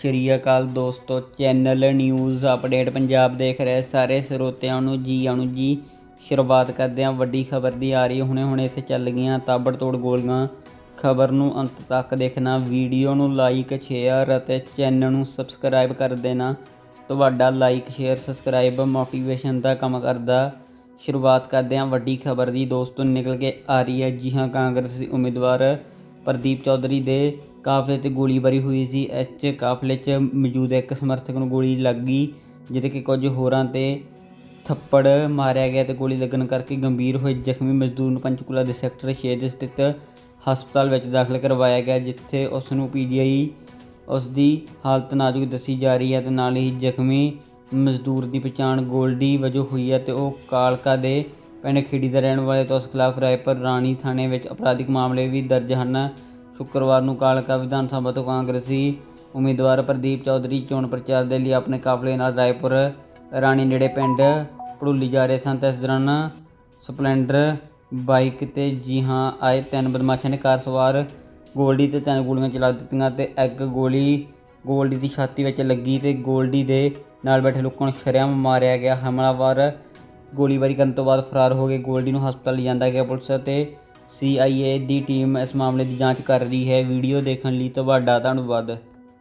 ਸ਼੍ਰੀ ਅਕਾਲ ਦੋਸਤੋ, channel news update Punjab ਦੇਖ ਰਹੇ ਸਾਰੇ ਸਰੋਤਿਆਂ ਨੂੰ ਜੀ ਆਣੂ ਜੀ। ਸ਼ੁਰੂਆਤ ਕਰਦੇ ਹਾਂ, ਵੱਡੀ ਖਬਰ ਦੀ ਆ ਰਹੀ ਹੁਣੇ ਹੁਣੇ ਇੱਥੇ ਚੱਲ ਗਈਆਂ ਤਾਬੜਤੋੜ ਗੋਲੀਆਂ। ਖਬਰ ਨੂੰ ਅੰਤ ਤੱਕ ਦੇਖਣਾ, ਵੀਡੀਓ ਨੂੰ ਲਾਈਕ ਸ਼ੇਅਰ ਅਤੇ ਚੈਨਲ ਨੂੰ ਸਬਸਕ੍ਰਾਈਬ ਕਰ ਦੇਣਾ। ਤੁਹਾਡਾ ਲਾਈਕ ਸ਼ੇਅਰ ਸਬਸਕ੍ਰਾਈਬ ਮੋਟੀਵੇਸ਼ਨ ਦਾ ਕੰਮ ਕਰਦਾ। ਸ਼ੁਰੂਆਤ ਕਰਦੇ ਹਾਂ, ਵੱਡੀ ਖਬਰ ਦੀ। ਦੋਸਤੋ, ਨਿਕਲ ਕੇ ਆ ਰਹੀ ਹੈ ਜੀ ਹਾਂ ਕਾਂਗਰਸੀ ਉਮੀਦਵਾਰ ਪ੍ਰਦੀਪ ਚੌਧਰੀ ਦੇ ਕਾਫਲੇ ਤੇ ਗੋਲੀਬਾਰੀ ਹੋਈ ਸੀ। ਇਸ 'ਚ ਕਾਫਲੇ 'ਚ ਮੌਜੂਦ ਇੱਕ ਸਮਰਥਕ ਨੂੰ ਗੋਲੀ ਲੱਗ ਗਈ, ਜਿਹਦੇ ਕਿ ਕੁਝ ਹੋਰਾਂ ਤੇ ਥੱਪੜ ਮਾਰਿਆ ਗਿਆ ਤੇ ਗੋਲੀ ਲੱਗਣ ਕਰਕੇ ਗੰਭੀਰ ਹੋਏ ਜ਼ਖਮੀ ਮਜ਼ਦੂਰ ਨੂੰ ਪੰਚਕੂਲਾ ਦੇ ਸੈਕਟਰ 6 ਦੇ ਸਥਿਤ ਹਸਪਤਾਲ ਵਿੱਚ ਦਾਖਲ ਕਰਵਾਇਆ ਗਿਆ, ਜਿੱਥੇ ਉਸ ਨੂੰ ਪੀਜੀਆਈ ਉਸ ਦੀ ਹਾਲਤ ਨਾਜ਼ੁਕ ਦੱਸੀ ਜਾ ਰਹੀ ਹੈ ਤੇ ਨਾਲ ਹੀ ਜ਼ਖਮੀ ਮਜ਼ਦੂਰ ਦੀ ਪਛਾਣ ਗੋਲਡੀ ਵਜੋਂ ਹੋਈ ਹੈ ਤੇ ਉਹ ਕਾਲਕਾ ਦੇ ਪਿੰਡ ਖੇੜੀ ਦਾ ਰਹਿਣ ਵਾਲੇ ਤੇ ਉਸ ਖਿਲਾਫ ਰਾਏਪੁਰ ਰਾਣੀ ਥਾਣੇ ਵਿੱਚ ਅਪਰਾਧਿਕ ਮਾਮਲੇ ਵੀ ਦਰਜ ਹਨ। ਸ਼ੁੱਕਰਵਾਰ ਨੂੰ ਕਾਲਕਾ ਵਿਧਾਨ ਸਭਾ ਤੋਂ ਕਾਂਗਰਸੀ ਉਮੀਦਵਾਰ ਪ੍ਰਦੀਪ ਚੌਧਰੀ ਚੋਣ ਪ੍ਰਚਾਰ ਦੇ ਲਈ ਆਪਣੇ ਕਾਫਲੇ ਨਾਲ ਰਾਏਪੁਰ, ਰਾਣੀ ਨੇੜੇ ਪਿੰਡ ਪੜੂਲੀ ਜਾ ਰਹੇ ਸਨ। ਤੇ ਇਸ ਦੌਰਾਨ ਸਪਲੈਂਡਰ, ਬਾਈਕ ਤੇ ਜੀ ਹਾਂ ਆਏ ਤਿੰਨ ਬਦਮਾਸ਼ਾਂ ਨੇ ਕਾਰ ਸਵਾਰ ਗੋਲਡੀ ਤੇ ਤਿੰਨ ਗੋਲੀਆਂ ਚਲਾ ਦਿੱਤੀਆਂ ਤੇ ਇੱਕ ਗੋਲੀ ਗੋਲਡੀ ਦੀ ਛਾਤੀ ਵਿੱਚ ਲੱਗੀ ਤੇ ਗੋਲਡੀ ਦੇ ਨਾਲ ਬੈਠੇ ਲੋਕਾਂ ਨੂੰ ਸ਼ਰੇਆਮ ਮਾਰਿਆ ਗਿਆ। ਹਮਲਾਵਰ ਗੋਲੀਬਾਰੀ ਕਰਨ ਤੋਂ ਬਾਅਦ ਫਰਾਰ ਹੋ ਗਏ ਗੋਲਡੀ ਨੂੰ ਹਸਪਤਾਲ ਲਿਜਾਂਦਾ ਗਿਆ ਪੁਲਿਸ ਅਤੇ ਸੀਆਈਏ ਦੀ ਟੀਮ ਇਸ ਮਾਮਲੇ ਦੀ ਜਾਂਚ ਕਰ ਰਹੀ ਹੈ। ਵੀਡੀਓ ਦੇਖਣ ਲਈ ਤੁਹਾਡਾ ਧੰਨਵਾਦ।